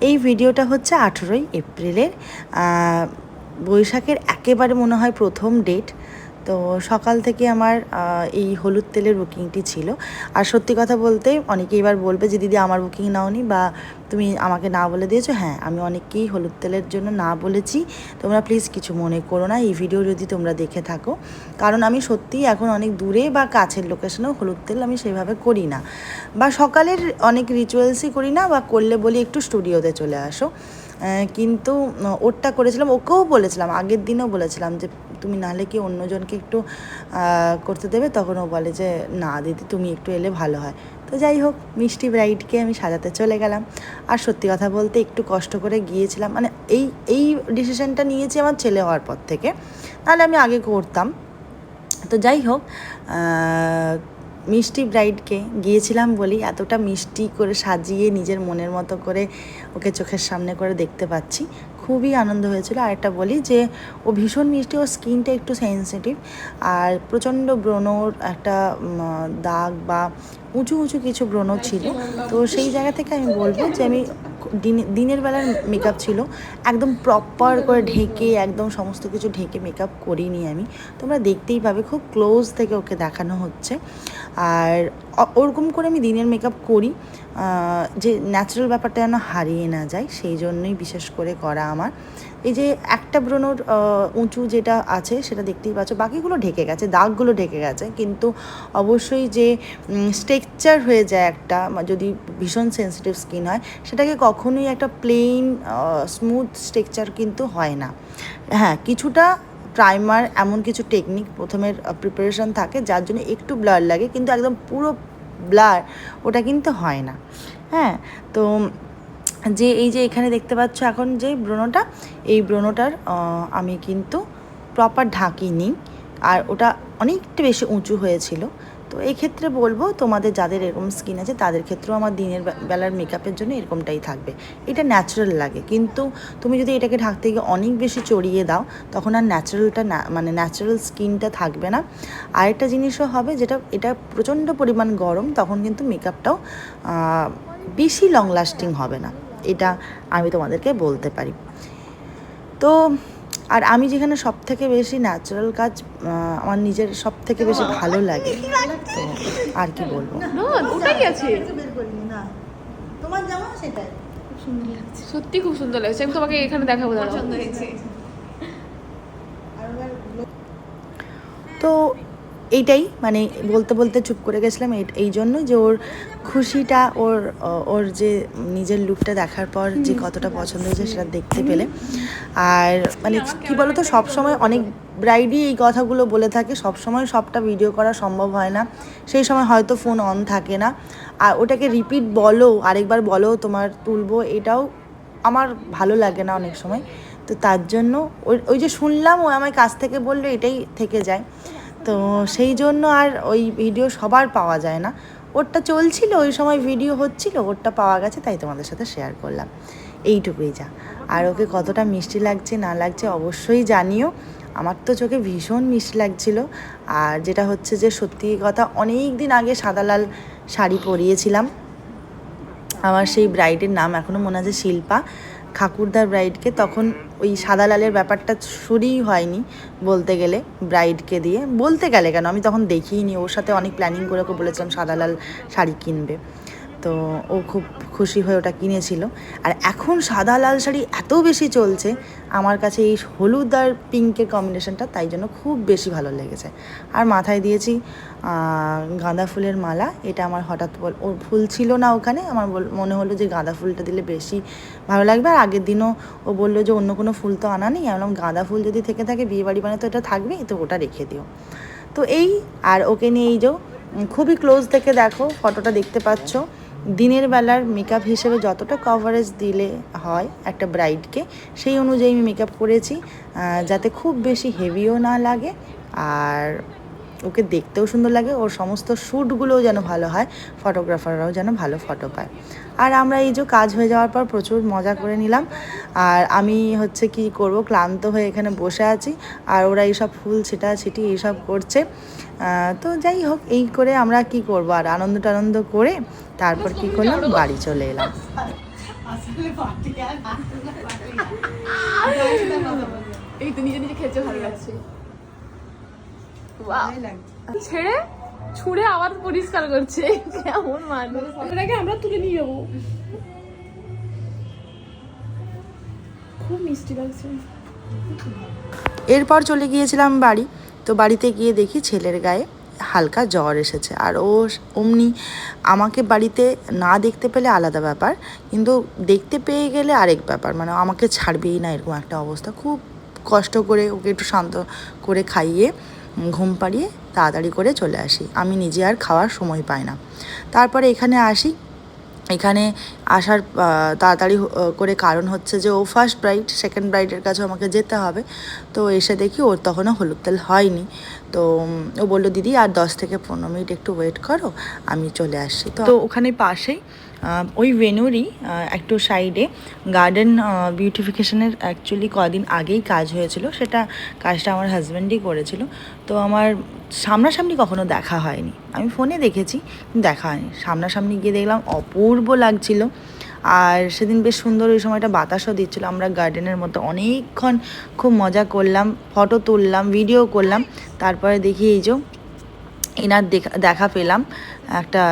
এই ভিডিওটা হচ্ছে আঠেরোই এপ্রিলের বৈশাখের একেবারে মনে হয় প্রথম ডেট তো সকাল থেকে আমার এই হলুদ তেলের বুকিংটি ছিল। আর সত্যি কথা বলতে অনেকে এবার বলবে যে, দিদি, আমার বুকিং নাওনি বা, তুমি আমাকে না বলে দিয়েছ? হ্যাঁ আমি অনেককেই হলুদ তেলের জন্য না বলেছি। তোমরা প্লিজ কিছু মনে করো না, এই ভিডিও যদি তোমরা দেখে থাকো। কারণ আমি সত্যিই এখন অনেক দূরে বা কাছের লোকেশনেও হলুদ তেল আমি সেভাবে করি না। বা সকালের অনেক রিচুয়ালসই করি না বা করলে বলি একটু স্টুডিওতে চলে আসো। কিন্তু ওরটা করেছিলাম, ওকেও বলেছিলাম, আগের দিনও বলেছিলাম যে, তুমি নাহলে কি অন্যজনকে একটু করতে দেবে? তখন ও বলে যে, না দিদি, তুমি একটু এলে ভালো হয়। তো যাই হোক, মিষ্টি ব্রাইডকে আমি সাজাতে চলে গেলাম। আর সত্যি কথা বলতে, একটু কষ্ট করে গিয়েছিলাম। মানে এই এই ডিসিশনটা নিয়েছি আমার ছেলে হওয়ার পর থেকে। নাহলে আমি আগে করতাম। তো যাই হোক মিষ্টি ব্রাইডকে গিয়েছিলাম বলি, এতটা মিষ্টি করে সাজিয়ে নিজের মনের মতো করে ওকে চোখের সামনে করে দেখতে পাচ্ছি। খুবই আনন্দ হয়েছিল। আর একটা বলি যে, ও ভীষণ মিষ্টি, ওর স্কিনটা একটু সেন্সিটিভ আর প্রচণ্ড ব্রণর একটা দাগ বা উঁচু উঁচু কিছু ব্রণ ছিল। তো সেই জায়গা থেকে আমি বলব যে, আমি দিনের বেলার মেকআপ ছিল। একদম প্রপার করে ঢেকে, একদম সমস্ত কিছু ঢেকে মেকআপ করিনি আমি। তোমরা দেখতেই পাবে, খুব ক্লোজ থেকে ওকে দেখানো হচ্ছে। আর ওরকম করে আমি দিনের মেকআপ করি। যে ন্যাচারাল ব্যাপারটা যেন হারিয়ে না যায়, সেই জন্যই বিশেষ করে করা আমার। এই যে একটা ব্রণর উঁচু যেটা আছে সেটা দেখতেই পাচ্ছ। বাকিগুলো ঢেকে গেছে, দাগগুলো ঢেকে গেছে। কিন্তু অবশ্যই যে স্ট্রেকচার হয়ে যায় একটা যদি ভীষণ সেন্সিটিভ স্কিন হয়, সেটাকে কখনোই একটা প্লেন স্মুথ স্ট্রেকচার কিন্তু হয় না। হ্যাঁ কিছুটা প্রাইমার এমন কিছু টেকনিক প্রথমের প্রিপারেশন থাকে, যার জন্য একটু ব্লার লাগে, কিন্তু একদম পুরো ব্লার ওটা কিন্তু হয় না। হ্যাঁ তো যে, এই যে এখানে দেখতে পাচ্ছ এখন যে ব্রণটা, এই ব্রণটার আমি কিন্তু প্রপার ঢাকিনি। আর ওটা অনেকটা বেশি উঁচু হয়েছিল। তো এই ক্ষেত্রে বলব, তোমাদের যাদের এরকম স্কিন আছে, তাদের ক্ষেত্রেও আমার দিনের বেলার মেকআপের জন্য এরকমটাই থাকবে। এটা ন্যাচারাল লাগে। কিন্তু তুমি যদি এটাকে ঢাকতে গিয়ে অনেক বেশি চড়িয়ে দাও, তখন আর ন্যাচারালটা না মানে ন্যাচারাল স্কিনটা থাকবে না। আরেকটা জিনিসও হবে, যেটা, এটা প্রচণ্ড পরিমাণ গরম, তখন কিন্তু মেকআপটাও বেশি লং লাস্টিং হবে না। এটা আমি তোমাদেরকে বলতে পারি। তো আর আমি যেখানে সব থেকে বেশি ন্যাচারাল কাজ আমার নিজের সব থেকে বেশি ভালো লাগে আর কি বলব? সত্যি খুব সুন্দর লাগছে। আমি তোমাকে এখানে দেখাবো তো এইটাই মানে বলতে বলতে চুপ করে গেছিলাম এই- জন্য যে ওর খুশিটা ওর ওর যে নিজের লুকটা দেখার পর যে কতটা পছন্দ হয়েছে সেটা দেখতে পেলে। আর মানে কি বলতো সব সময় অনেক ব্রাইডই এই কথাগুলো বলে থাকে সব সময় সবটা ভিডিও করা সম্ভব হয় না। সেই সময় হয়তো ফোন অন থাকে না। আর ওটাকে রিপিট বলো আরেকবার বলো তোমার তুলবো এটাও আমার ভালো লাগে না অনেক সময়। তো তার জন্য ওই ওই যে শুনলাম ও আমার কাছ থেকে বলল এটাই থেকে যায়। তো সেই জন্য আর ওই ভিডিও সবার পাওয়া যায় না। ওরটা চলছিল, ওই সময় ভিডিও হচ্ছিল, ওরটা পাওয়া গেছে, তাই তোমাদের সাথে শেয়ার করলাম। এইটুকুই যা। আর ওকে কতটা মিষ্টি লাগছে, না লাগছে অবশ্যই জানিও। আমার তো চোখে ভীষণ মিষ্টি লাগছিল। আর যেটা হচ্ছে যে, সত্যি কথা অনেক দিন আগে সাদা লাল শাড়ি পরিয়েছিলাম। আমার সেই ব্রাইডের নাম এখনও মনে আছে শিল্পা। ঠাকুরদার ব্রাইডকে তখন ওই সাদা লালের ব্যাপারটা শুরুই হয়নি বলতে গেলে ব্রাইডকে দিয়ে। বলতে গেলে কেন? আমি তখন দেখিইনি ওর সাথে অনেক প্ল্যানিং করে ওকে বলেছিলাম সাদা লাল শাড়ি কিনবে। তো ও খুব খুশি হয়ে ওটা কিনেছিল। আর এখন সাদা লাল শাড়ি এত বেশি চলছে, আমার কাছে এই হলুদ আর পিঙ্কের কম্বিনেশনটা তাই জন্য খুব বেশি ভালো লেগেছে। আর মাথায় দিয়েছি গাঁদা ফুলের মালা, এটা আমার হঠাৎ বল, ওর ফুল ছিল না ওখানে, আমার মনে হলো যে গাঁদা ফুলটা দিলে বেশি ভালো লাগবে। আর আগের দিনও ও বলল যে অন্য কোনো ফুল তো আনা নেই, আমি গাঁদা ফুল যদি থেকে থাকে বিয়ে বাড়ি মানে তো এটা থাকবেই তো ওটা রেখে দিও। তো এই, আর ওকে নিয়ে এই যে, খুবই ক্লোজ থেকে দেখো ফটোটা দেখতে পাচ্ছ। দিনের বেলার মেকআপ হিসেবে যতটা কভারেজ দিলে হয় একটা ব্রাইডকে সেই অনুযায়ী আমি মেকআপ করেছি যাতে খুব বেশি হেভিও না লাগে। আর ওকে দেখতেও সুন্দর লাগে ওর সমস্ত শ্যুটগুলোও যেন ভালো হয় ফটোগ্রাফাররাও যেন ভালো ফটো পায়। আর আমরা এই যে কাজ হয়ে যাওয়ার পর প্রচুর মজা করে নিলাম আর আমি হচ্ছে কি করব ক্লান্ত হয়ে এখানে বসে আছি আর ওরা এইসব ফুল ছিটা ছিটি এইসব করছে। তো যাই হোক এই করে আমরা কি করব আর আনন্দ টানন্দ করে তারপর কি করলাম বাড়ি চলে এলাম। এই তো নিজে নিজে খেলছে ভালো লাগছে. ছেড়ে ছুঁড়ে আবার পরিষ্কার করছে। কেমন মানুষ। এটাকে আমরা তুলে নিয়ে যাব। খুব মিষ্টি লাগছে। এরপর চলে গিয়েছিলাম বাড়ি। তো বাড়িতে গিয়ে দেখি ছেলের গায়ে হালকা জ্বর এসেছে। আর ও অমনি আমাকে বাড়িতে না দেখতে পেলে আলাদা ব্যাপার কিন্তু দেখতে পেয়ে গেলে আরেক ব্যাপার। মানে আমাকে ছাড়বেই না এরকম একটা অবস্থা। খুব কষ্ট করে ওকে একটু শান্ত করে খাইয়ে ঘুম পাড়িয়ে তাড়াতাড়ি করে চলে আসি। আমি নিজে আর খাওয়ার সময় পাই না। তারপরে এখানে আসি। এখানে আসার তাড়াতাড়ি করে কারণ হচ্ছে যে ও ফার্স্ট ব্রাইড সেকেন্ড ব্রাইডের কাছে আমাকে যেতে হবে। তো এসে দেখি ওর তখনও হলুদ তেল হয়নি। তো ও বলল, দিদি, আর দশ থেকে পনেরো মিনিট একটু ওয়েট করো, আমি চলে আসছি। তো তো ওখানে পাশেই ওই ভেনুরই একটু সাইডে গার্ডেন বিউটিফিকেশনের অ্যাকচুয়ালি কদিন আগেই কাজ হয়েছিল। সেটা কাজটা আমার হাজব্যান্ডই করেছিল। তো আমার সামনাসামনি কখনো দেখা হয়নি। আমি ফোনে দেখেছি দেখা হয়নি। সামনাসামনি গিয়ে দেখলাম, অপূর্ব লাগছিল। আর সেদিন বেশ সুন্দর ওই সময়টা বাতাসও দিচ্ছিল। আমরা গার্ডেনের মতো অনেকক্ষণ খুব মজা করলাম ফটো তুললাম ভিডিও করলাম। তারপরে দেখি এই যে, এনার দেখা দেখা পেলাম একটা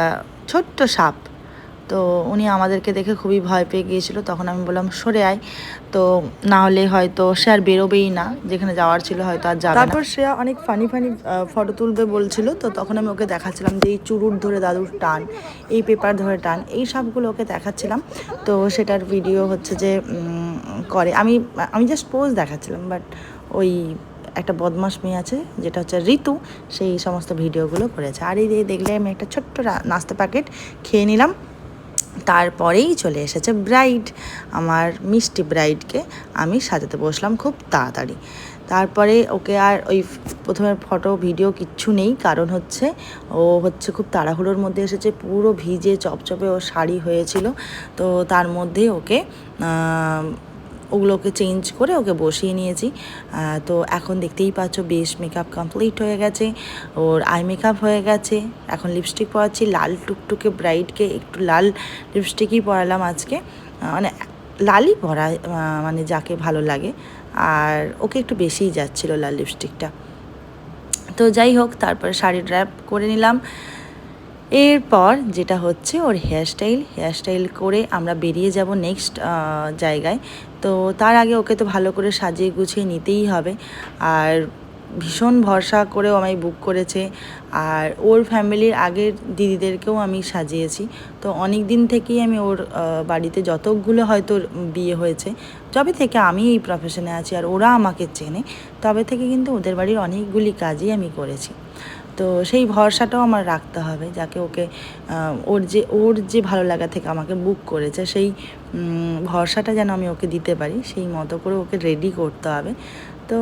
ছোট্ট সাপ। তো উনি আমাদেরকে দেখে খুবই ভয় পেয়ে গিয়েছিল। তখন আমি বললাম, সরে আয়। তো না হলে হয়তো সে আর বেরোবেই না। যেখানে যাওয়ার ছিল হয়তো আর যাবে তারপর সে অনেক ফানি ফানি ফটো তুলবে বলছিল। তো তখন আমি ওকে দেখাচ্ছিলাম যে, এই চুরুট ধরে দাদুর টান, এই পেপার ধরে টান। এই সবগুলো ওকে দেখাচ্ছিলাম। তো সেটার ভিডিও হচ্ছে যে করে। আমি আমি জাস্ট পোজ দেখাচ্ছিলাম বাট ওই একটা বদমাস মেয়ে আছে, যেটা হচ্ছে ঋতু, সেই সমস্ত ভিডিওগুলো করেছে। আর এই দেখলে আমি একটা ছোট্ট নাস্তা প্যাকেট খেয়ে নিলাম। তারপরেই চলে এসেছে ব্রাইড। আমার মিষ্টি ব্রাইডকে আমি সাজাতে বসলাম খুব তাড়াতাড়ি। তারপরে ওকে আর ওই প্রথমে ফটো, ভিডিও কিচ্ছু নেই, কারণ হচ্ছে ও হচ্ছে খুব তাড়াহুড়োর মধ্যে এসেছে, পুরো ভিজে চপচপে ও শাড়ি হয়েছিল। তো তার মধ্যে ওকে ওগুলোকে চেঞ্জ করে ওকে বসিয়ে নিয়েছি। তো এখন দেখতেই পাচ্ছ বেশ মেকআপ কমপ্লিট হয়ে গেছে। ওর আই মেকআপ হয়ে গেছে। এখন লিপস্টিক পরাচ্ছি। লাল টুকটুকে ব্রাইটকে একটু লাল লিপস্টিকই পরালাম আজকে। মানে লালই পরা মানে যাকে ভালো লাগে। আর ওকে একটু বেশিই যাচ্ছিল লাল লিপস্টিকটা তো যাই হোক, তারপরে শাড়ি ড্র্যাপ করে নিলাম। এরপর যেটা হচ্ছে ওর হেয়ারস্টাইল হেয়ারস্টাইল করে আমরা বেরিয়ে যাব নেক্সট জায়গায়। তো তার আগে ওকে তো ভালো করে সাজিয়ে গুছিয়ে নিতেই হবে। আর ভীষণ ভরসা করেও আমায় বুক করেছে। আর ওর ফ্যামিলির আগের দিদিদেরকেও আমি সাজিয়েছি। তো অনেক দিন থেকেই আমি ওর বাড়িতে যতগুলো হয়তো বিয়ে হয়েছে, যবে থেকে আমি এই প্রফেশনে আছি আর ওরা আমাকে চেনে, তবে থেকে কিন্তু ওদের বাড়ির অনেকগুলি কাজই আমি করেছি। তো সেই ভরসাটাও আমার রাখতে হবে যাকে ওকে ওর যে ওর যে ভালো লাগা থেকে আমাকে বুক করেছে সেই ভরসাটা যেন আমি ওকে দিতে পারি, সেই মতো করে ওকে রেডি করতে হবে। তো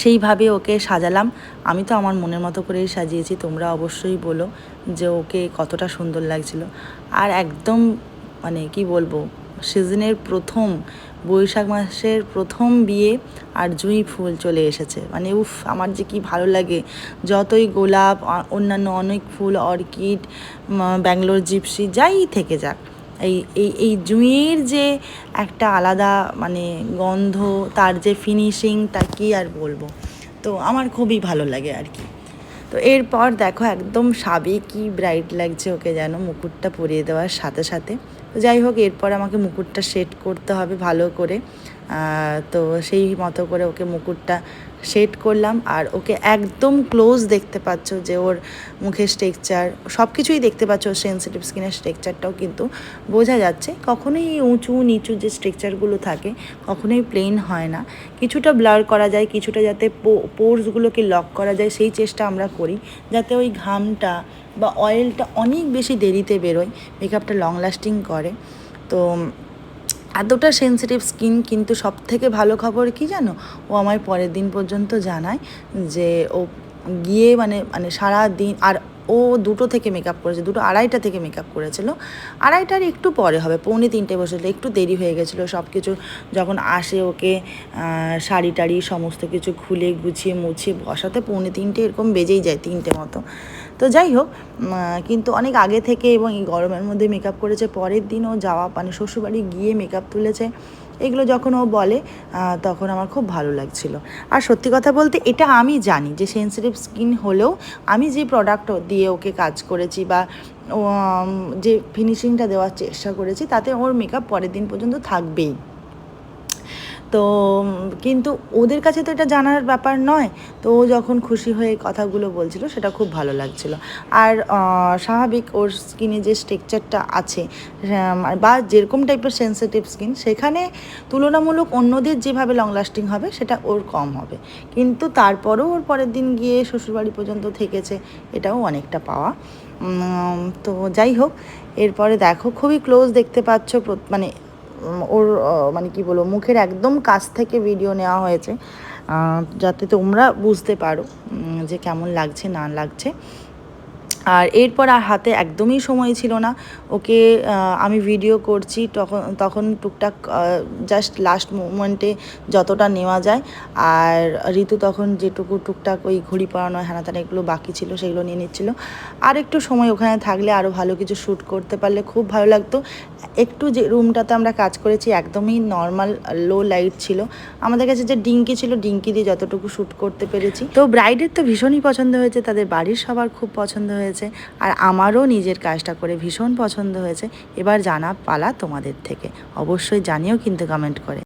সেইভাবে ওকে সাজালাম। আমি তো আমার মনের মতো করেই সাজিয়েছি, তোমরা অবশ্যই বলো যে ওকে কতটা সুন্দর লাগছিল। আর একদম মানে কি বলব সিজনের প্রথম বৈশাখ মাসের প্রথম বিয়ে আর জুঁই ফুল চলে এসেছে। মানে উফ, আমার যে কি ভালো লাগে। যতই গোলাপ অন্যান্য অনেক ফুল, অর্কিড ব্যাঙ্গালোর জিপসি, যাই থেকে যাক। এই এই এই জুঁইয়ের যে একটা আলাদা মানে গন্ধ, তার যে ফিনিশিং তা কি আর বলব? তো আমার খুবই ভালো লাগে আর কি। তো এরপর দেখো, একদম সাবেকি ব্রাইট লাগছে ওকে যেন, মুকুটটা পরিয়ে দেওয়ার সাথে সাথে। যাই হোক এরপর আমাকে মুকুটটা সেট করতে হবে ভালো করে। তো সেই মতো করে ওকে মুকুটটা সেট করলাম। আর ওকে একদম ক্লোজ দেখতে পাচ্ছ যে ওর মুখের স্ট্রেকচার সব কিছুই দেখতে পাচ্ছ ওর সেন্সিটিভ স্কিনের স্ট্রেকচারটাও কিন্তু বোঝা যাচ্ছে। কখনোই উঁচু নিচু যে স্ট্রেকচারগুলো থাকে, কখনোই প্লেন হয় না। কিছুটা ব্লার করা যায়, কিছুটা যাতে পোর্সগুলোকে লক করা যায়, সেই চেষ্টা আমরা করি। যাতে ওই ঘামটা বা অয়েলটা অনেক বেশি দেরিতে বেরোয় মেকআপটা লং লাস্টিং করে। তো এতটা সেন্সিটিভ স্কিন কিন্তু সব থেকে ভালো খবর কি জানো? ও আমায় পরের দিন পর্যন্ত জানায় যে ও গিয়ে মানে মানে সারা দিন আর ও দুটো থেকে মেকআপ করেছে, দুটো আড়াইটা থেকে মেকআপ করেছিল। আড়াইটার একটু পরে হবে, পৌনে তিনটে বসেছিল, একটু দেরি হয়ে গেছিল সব কিছু যখন আসে ওকে শাড়ি টাড়ি সমস্ত কিছু খুলে গুছিয়ে মুছিয়ে বসাতে, পৌনে তিনটে এরকম বেজেই যায়, তিনটে মতো। তো যাই হোক কিন্তু অনেক আগে থেকে এবং এই গরমের মধ্যে মেকআপ করেছে পরের দিনও যাওয়া মানে শ্বশুরবাড়ি গিয়ে মেকআপ তুলেছে এগুলো যখন ও বলে তখন আমার খুব ভালো লাগছিল। আর সত্যি কথা বলতে এটা আমি জানি যে সেন্সিটিভ স্কিন হলেও আমি যে প্রোডাক্ট দিয়ে ওকে কাজ করেছি বা ও, যে ফিনিশিংটা দেওয়ার চেষ্টা করেছি তাতে ওর মেকআপ পরের দিন পর্যন্ত থাকবেই। তো কিন্তু ওদের কাছে তো এটা জানার ব্যাপার নয়। তো ও যখন খুশি হয়ে কথাগুলো বলছিল, সেটা খুব ভালো লাগছিল। আর স্বাভাবিক ওর স্কিনে যে স্ট্রেকচারটা আছে বা যেরকম টাইপের সেন্সিটিভ স্কিন সেখানে তুলনামূলক অন্যদের যেভাবে লং লাস্টিং হবে, সেটা ওর কম হবে। কিন্তু তারপরেও ওর পরের দিন গিয়ে শ্বশুরবাড়ি পর্যন্ত থেকেছে, এটাও অনেকটা পাওয়া। তো যাই হোক, এরপরে দেখো, খুবই ক্লোজ দেখতে পাচ্ছ মানে ওর মানে কি বলব, মুখের একদম কাছ থেকে ভিডিও নেওয়া হয়েছে। যাতে তোমরা বুঝতে পারো যে কেমন লাগছে, না লাগছে। আর এরপর আর হাতে একদমই সময় ছিল না। ওকে আমি ভিডিও করছি, তখন তখন টুকটাক জাস্ট লাস্ট মোমেন্টে যতটা নেওয়া যায়। আর ঋতু তখন যেটুকু টুকটাক ওই ঘড়ি পড়ানো হ্যানা ত্যানা এগুলো বাকি ছিল, সেগুলো নিয়ে নিচ্ছিল। আর একটু সময় ওখানে থাকলে আরও ভালো কিছু শ্যুট করতে পারলে খুব ভালো লাগতো। একটু যে রুমটাতে আমরা কাজ করেছি, একদমই নর্মাল লো লাইট ছিল। আমাদের কাছে যে ডিঙ্কি ছিল, ডিঙ্কি দিয়ে যতটুকু শ্যুট করতে পেরেছি। তো ব্রাইডের তো ভীষণই পছন্দ হয়েছে, তাদের বাড়ির সবার খুব পছন্দ হয়েছে। আর আমারও নিজের কাজটা করে ভীষণ পছন্দ হয়েছে। এবার জানা পালা তোমাদের থেকে। অবশ্যই জানিও কিন্তু কমেন্ট করে।